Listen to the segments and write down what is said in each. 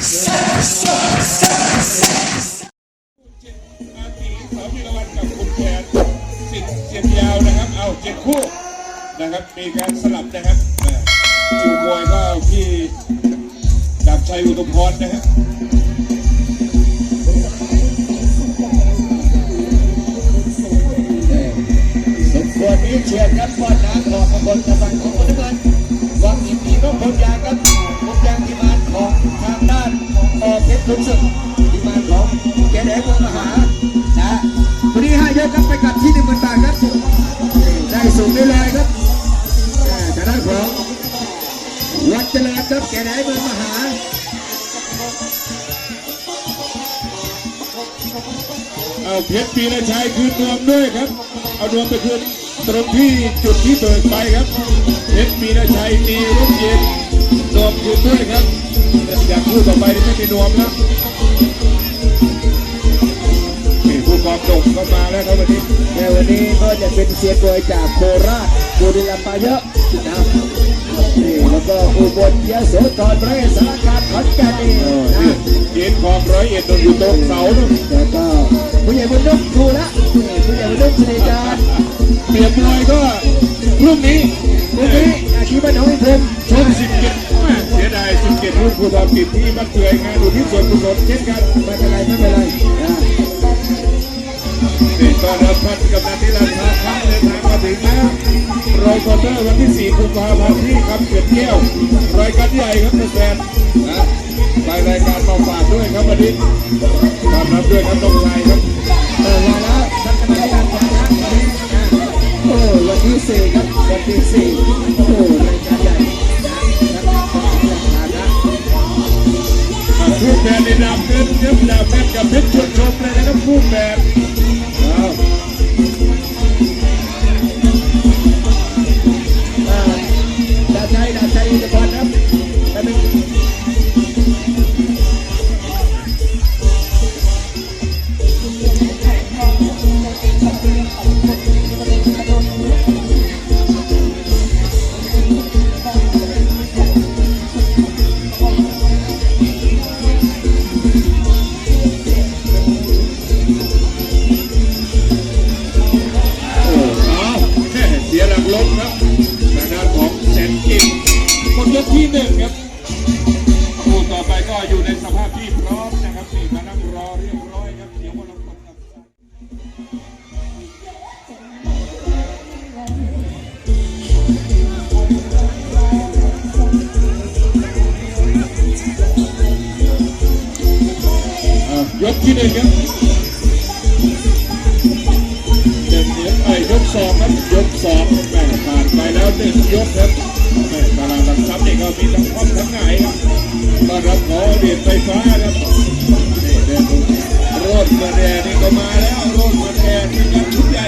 เจียนยาวนะครับเอาเจ็ดคู่นะครับ มีการสลับนะครับอ่าคิวมวยก็ที่ดาบชัยอุตมพรนะครับสมควรนี้เชียร์ครับบอลน้ำของขบวนกำลังของคนเงินวังอินทรีก็พบยางครับพบยางที่มาของทางด้าน ออเพชรทุนศึกที่มาของแกแดงเมืองมหานะวันนี้ห้ายกครับไปกัดที่หนึ่งหมื่นบาทครับได้สูงได้เลยครับอ่าทางด้านของวัดเจริญครับแกแดงเมืองมหาเอาเพชรปีละชัยคืนนวมด้วยครับ เอานวมไปคืนตรงที่จุดที่เบิกไปครับเพชรปีละชัยมีลูกเย็น มคืนด้วยครับอย่างคู่ต่อไปนี่ไม่มีนวมแล้วนี่ผู้กองดงก็มาแล้วครับวันนี้ในวันนี้ก็จะเป็นเซียนมวยจากโคราชบุรีรัมย์มาเยอะนะครับนี่แล้วก็อุบลยโสธรร้อยเอ็ดสารคามขอนแก่นนี่นะเย็นของร้อยเอ็ดตรงอยู่ตรงเสานู่นแล้วก็ผู้ใหญ่บุญนุ่มดูแล้วนี่ผู้ใหญ่บุญนุ่มสนิทการเปรียบมวยก็พรุ่งนี้วันนี้อาชีพบ้านหนองอินทมชมสิบเจ็ด เสียดายสิบเจ็ดรุ่นผู้ทำกิจที่บ้าเปื่อยงานดูที่สวนกุศลเช่นกันไม่เป็นไรไม่เป็นไรนะนี่ต้อนรับท่านกำนันที่ราชาพักเดินทางมาถึงแล้วรอยคอร์เตอร์วันที่4กุมภาพันธ์ที่คำเกิดแก้วรายการใหญ่ครับแฟนนะไปรายการมาฝากด้วยครับวันนี้ต้อนรับด้วยครับน้องชายครับเออมาแล้วท่านคณะกรรมารนะวันนี้โอ้วันที่สี่ครับวันที่สี่โอ้รายการใหญ่ นในดาวเงินครับดาวเพชรกับเพชรชวนชมเลยนะครับผู้แฟน ไปแล้วหนึ่งยกครับแม่ตลาดหลักทรัพย์นี่ก็มีทั้งคว่ำทั้งหงายครับต้อนรับขอเหรียญไฟฟ้าครับนี่เดินโรดมาแดงนี่ก็มาแล้วโรดมาแดงนี่ยังชุดใหญ่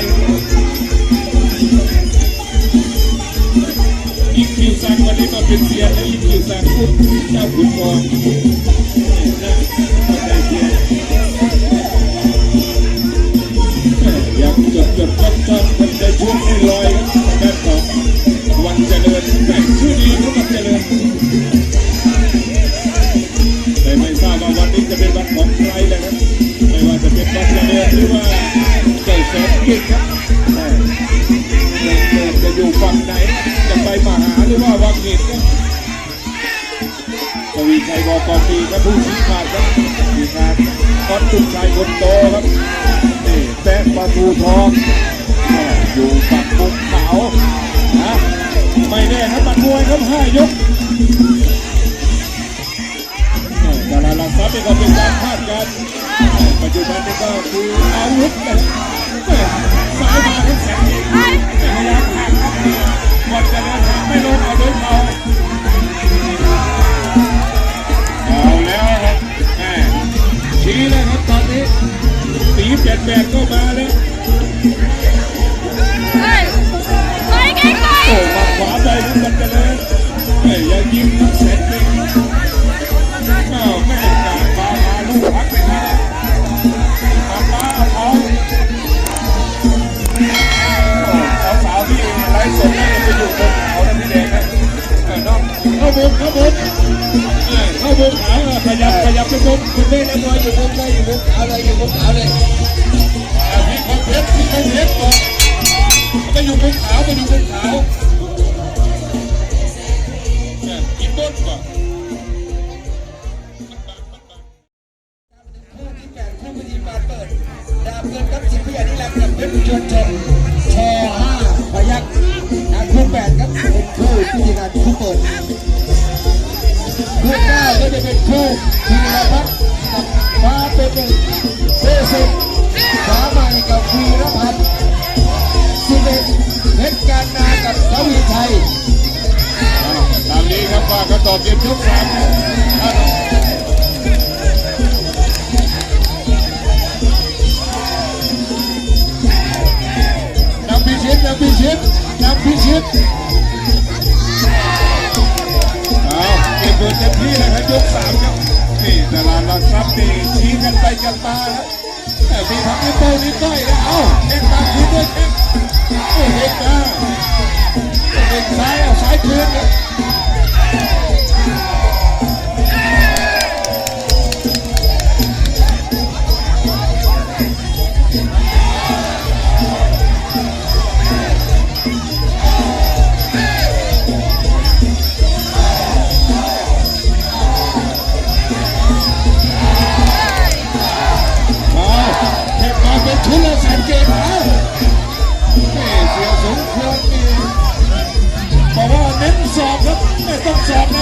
อีกคิวซังวันนี้มาเป็นเซียนและอีกคิวซังพูดเจ้าขุนทอง กก่อนดีครับผู้ชี้ขาดครับทีมงานคอนตุกชายคนโตครับนี่แปะประตูทองแม่อยู่ฝั่งมุมขาวนะไม่แน่ครับบัตรมวยครับห้ายกแม่ดาราลักทรัพย์นี่ก็เป็นการคาดการปัจจุบันนี่ก็คืออาวุธนะครับ ขาวไปอยู่มุมขาวกินต้นก่อนคู่ที่แปดคู่พิธีกาเปิดดาบเงินกับสิบพิยานิรันดร์กับเพชรชนชนชอห้าพยักงานคู่แปดครับเป็นคู่พิธีการคู่เปิดคู่เก้าก็จะเป็นคู่ธีรพัฒน์กับฟ้าเป็นหนึ่ง ลาดหลักทรับดีชี้กันไปกันมาแต่มีทั้งนิ้โป้งนิ้วก้อยแล้วเอ้าเอ็นตามคืนด้วยแข้งโอ้เอ็นตาเอ็นซ้ายเอาซ้ายคืนครับ ต้องสอบนะ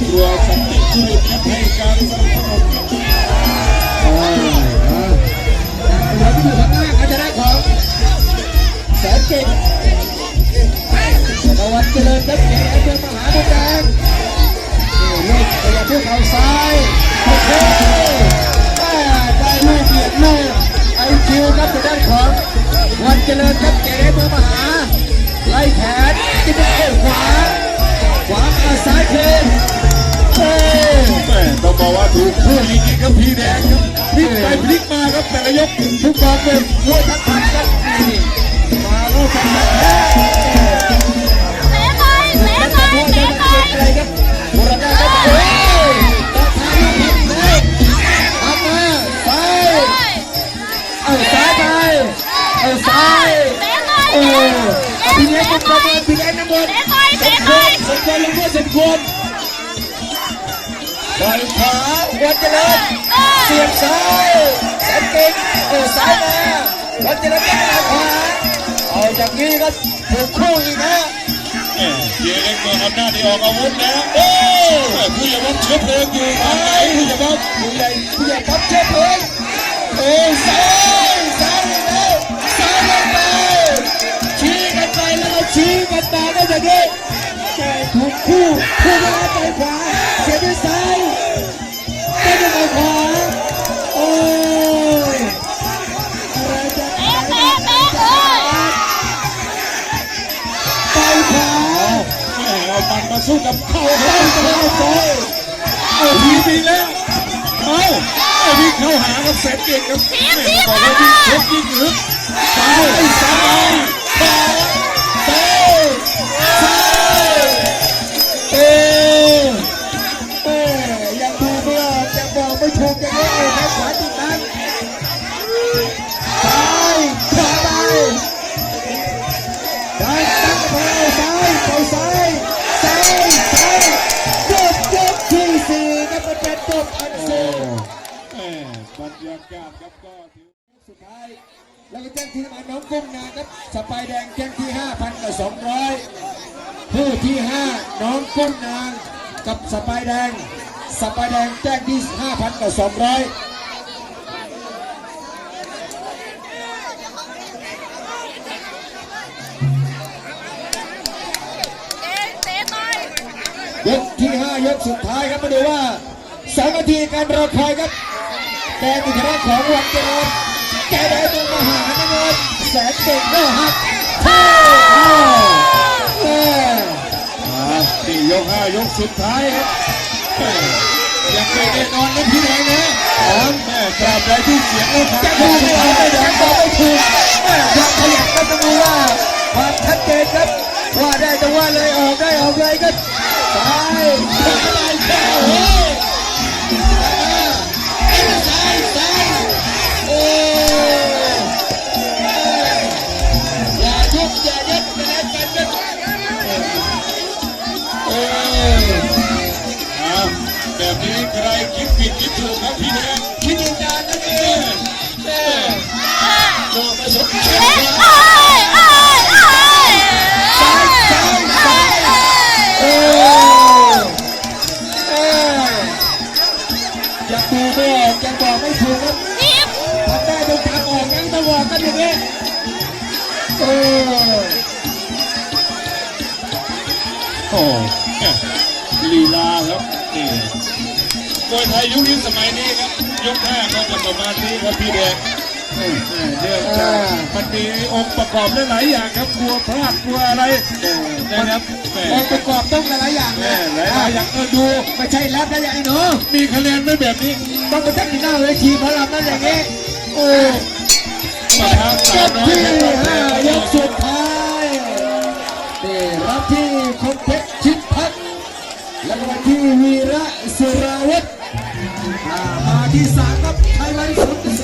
ครัวสันติสุริครับให้การสนับสนุนโอ้ยอะเราที่อยู่ข้างหน้าก็จะได้ของแสนเก่งตะวันเจริญครับเก่งเมืองมหาบุญแดงนี่ลูกขยับด้วยเขาซ้ายโอเคได้ลูกเบียดลูกไอคิวครับจะได้ของวันเจริญครับ ครับพี่แดงครับพลิกไปพลิกมาครับแต่ละยกทุกกองเป็นมวยทั้งพันครับนี่มาลูกทั้งพันแท้ Bye bye, แต่ bye พวก bye, นี้ bye เป็นอะไรครับบุรณะครับเฮ้ยต่อทางลูกพันแล้วทำมาซ้าย bye. เอาซ้ายไปเอาซ้ายโอ้พี่เลี้ยงเป็นประเมินพี่เลี้ยงน้ำมันสมควรสมควรลงด้วยสมควรปล่อยขวาวันเจริญเสียบซ้ายแสนเก่งโอ้ซ้ายมาวันเจริญยังขวาเอาจากนี้ก็ถูกคู่อีกนะเกียร์เล็กเมืองอำนาจที่ออกอาวุธแล้วโอ้ผู้ใหญ่บ้านเชื้อเพลิงอยู่ทางไหนผู้ใหญ่บ้านผู้ใหญ่ผู้ใหญ่ปั๊บเชื้อเพลิงโอ้ซ้ายซ้ายอีกแล้วซ้ายลงไปชี้กันไปแล้วก็ชี้กันมาก็อย่างนี้แต่ถูกคู่คู่เวลาต่อยขวา เอามันมาสู้กับเข่าไปเขาไปไปเอาทีดีแล้วเอาเอาวิ่งเข้าหากับแสนเก่งครับแม่บอกว่าวิ่งชกวิ่งลึกซ้ายซ้ายขวาซ้ แล้วก็แจ้งที่มาน้องกุ้งนาครับสไปายแดงแจ้งที่ 5,000 กับ 200 ผู้ที่ 5 น้องกุ้งนางกับสไปายแดงสไปายแดงแจ้งที่ 5,000 กับ 200เตะเตะต่อยยกที่ 5 ยกสุดท้ายครับมาดูว่าสองนาทีการรอคอยครับแดงอิทธิของวังเจริญ แกได้ตัวมหาน้ำเงินแสนเก่งก็หักเท่เอ้ยอ่านี่ยกห้ายกสุดท้ายครับยังไม่แน่นอนนะพี่แดงนะแม่ตราบใดที่เสียงเราขาดจะถูกหรือเปล่าไม่ได้บอกไม่ถูกแม่ยังขยับก็ต้องดูว่าความชัดเจนครับว่าได้แต่ว่าเลยออกได้ออกเลยครับซ้าย โอ้ลีลาครับนี่มวยไทยยุคนี้สมัยนี้ครับยกห้าก็จะประมาณนี้ครับพี่แดงเรื่องจากมันมีองค์ประกอบหลายอย่างครับกลัวพลาดกลัวอะไรนะครับองค์ประกอบต้องหลายอย่างแม่นะหลายอย่างเออดูไม่ใช่แล้วนะอย่างไอ้หนูมีคะแนนไม่แบบนี้ต้องไปตั้งที่หน้าเวทีพลังนั่นอย่างนี้โอ้มาทางสายวน้อย แล้วก็มาที่วีระสุราวุธอ่ามาที่สามครับไทยวัน